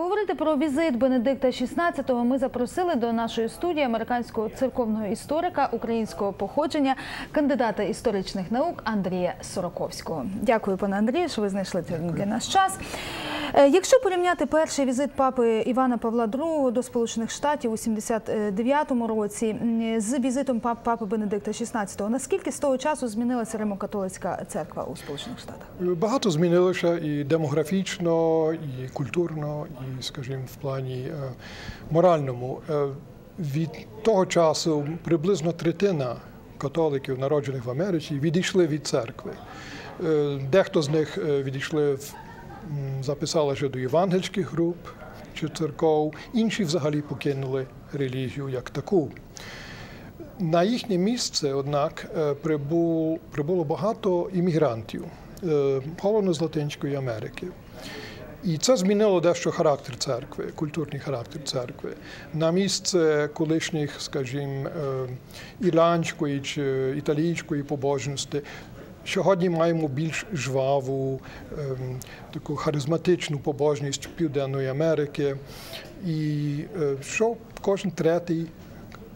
Поговорити про візит Бенедикта XVI ми запросили до нашої студії американського церковного історика українського походження, кандидата історичних наук Андрія Сороковського. Дякую, пане Андрію, що ви знайшли для нас час. Е, Якщо порівняти перший візит папи Івана Павла II до Сполучених Штатів у 79-му році з візитом пап- папи Бенедикта XVI, наскільки з того часу змінилася Римо-католицька церква у Сполучених Штатах? Багато змінилося і демографічно, і культурно, і, скажімо, в плані е, моральному. Е, Від того часу приблизно третина католиків, народжених в Америці, відійшли від церкви. Е, Дехто з них е, відійшли в м, записалися до євангельських груп чи церков, інші взагалі покинули релігію як таку. На їхнє місце, однак, е, прибуло багато іммігрантів, е, головно з Латинської Америки. І це змінило дещо характер церкви, культурний характер церкви. На місце колишніх, скажімо, е, ірландської чи італійської побожності. Сьогодні маємо більш жваву, ем, таку харизматичну побожність Південної Америки. І е, що кожен третій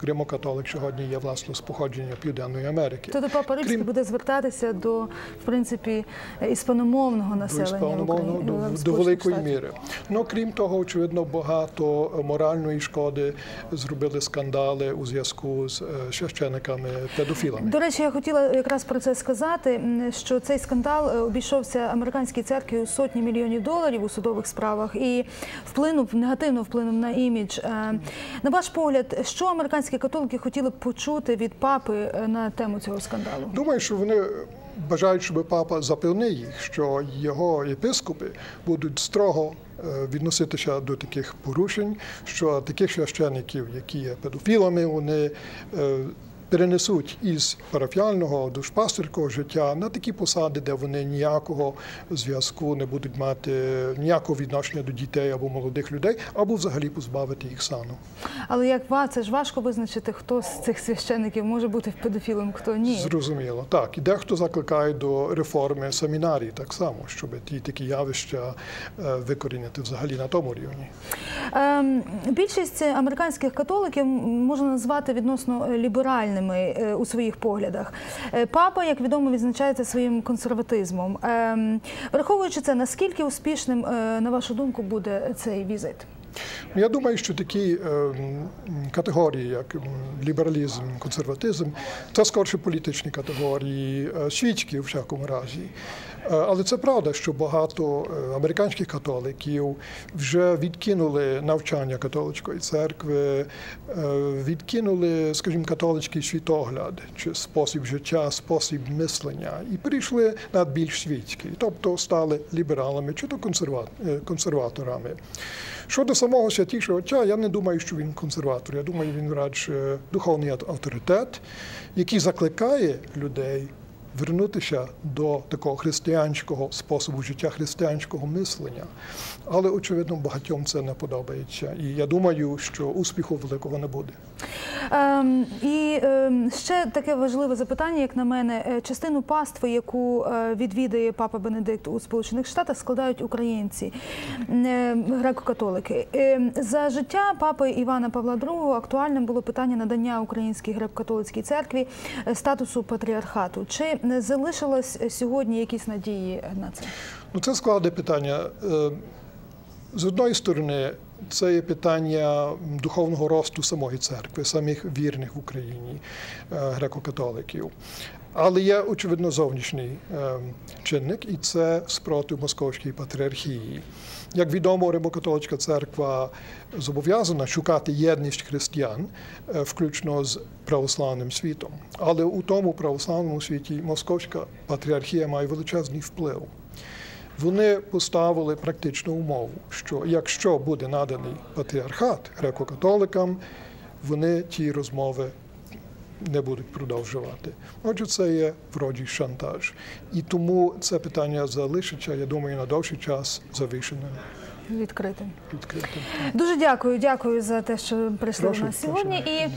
Римо-католик сьогодні є власне з походження Південної Америки. Тобто папа Римський Крім- буде звертатися до в принципі іспаномовного до населення іспаномовного, України, до, до великої Штатів. міри. Ну крім того, очевидно, багато моральної шкоди зробили скандали у зв'язку з е, священиками педофілами. До речі, я хотіла якраз про це сказати, що цей скандал е, обійшовся американській церкві у сотні мільйонів доларів у судових справах і вплинув негативно вплинув на імідж. Е, На ваш погляд, що американські католики хотіли почути від папи е, на тему цього скандалу? Думаю, що вони бажають, щоб папа запевнив їх, що його єпископи будуть строго е, відноситися до таких порушень, що таких священиків, які є педофілами, вони е, перенесуть із парафіального душпастерського життя на такі посади, де вони ніякого зв'язку не будуть мати, ніякого відношення до дітей або молодих людей, або взагалі позбавити їх сану. Але як це ж важко визначити, хто з цих священиків може бути педофілом, хто ні. Зрозуміло, так. І дехто закликає до реформи семінарій так само, щоб ті такі явища е, викорінити взагалі на тому рівні. Ем, Більшість американських католиків можна назвати відносно ліберальними е, у своїх поглядах. Е, Папа, як відомо, відзначається своїм консерватизмом. Ем, Враховуючи це, наскільки успішним, е, на вашу думку, буде цей візит? Я думаю, що такі е, категорії, як лібералізм, консерватизм, це скорше політичні категорії, е, свічки у всякому разі. Е, Але це правда, що багато американських католиків вже відкинули навчання католицької церкви, відкинули, скажімо, католицький світогляд чи спосіб життя, спосіб мислення і перейшли на більш світський, тобто стали лібералами чи то консерваторами. Щодо самого святішого отця, я не думаю, що він консерватор. Я думаю, він радше духовний авторитет, який закликає людей вернутися до такого християнського способу життя, християнського мислення. Але, очевидно, багатьом це не подобається. І я думаю, що успіху великого не буде. Ем, І ем, ще таке важливе запитання, як на мене, Е, частину пастви, яку е, відвідає папа Бенедикт у Сполучених Штатах, складають українці, е, греко-католики. Е, За життя папи Івана Павла II актуальним було питання надання українській греко-католицькій церкві е, статусу патріархату. Чи залишилось сьогодні якісь надії на це? Ну, це складне питання. Е, З одної сторони, це є питання духовного росту самої церкви, самих вірних в Україні е, греко-католиків. Але є, очевидно, зовнішній е, чинник, і це спротив Московської патріархії. Як відомо, Римокатолицька церква зобов'язана шукати єдність християн, е, включно з православним світом. Але у тому православному світі Московська патріархія має величезний вплив. Вони поставили практичну умову, що якщо буде наданий патріархат греко-католикам, вони ті розмови не будуть продовжувати. Отже, це є вроді шантаж. І тому це питання залишиться, я думаю, на довший час завішеним, Відкритим. відкритим. Дуже дякую, дякую за те, що прийшли Прошу, до нас прошу. сьогодні. І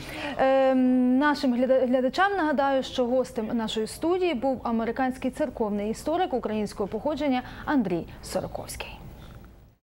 е, нашим гляда- глядачам нагадаю, що гостем нашої студії був американський церковний історик українського походження Андрій Сороковський.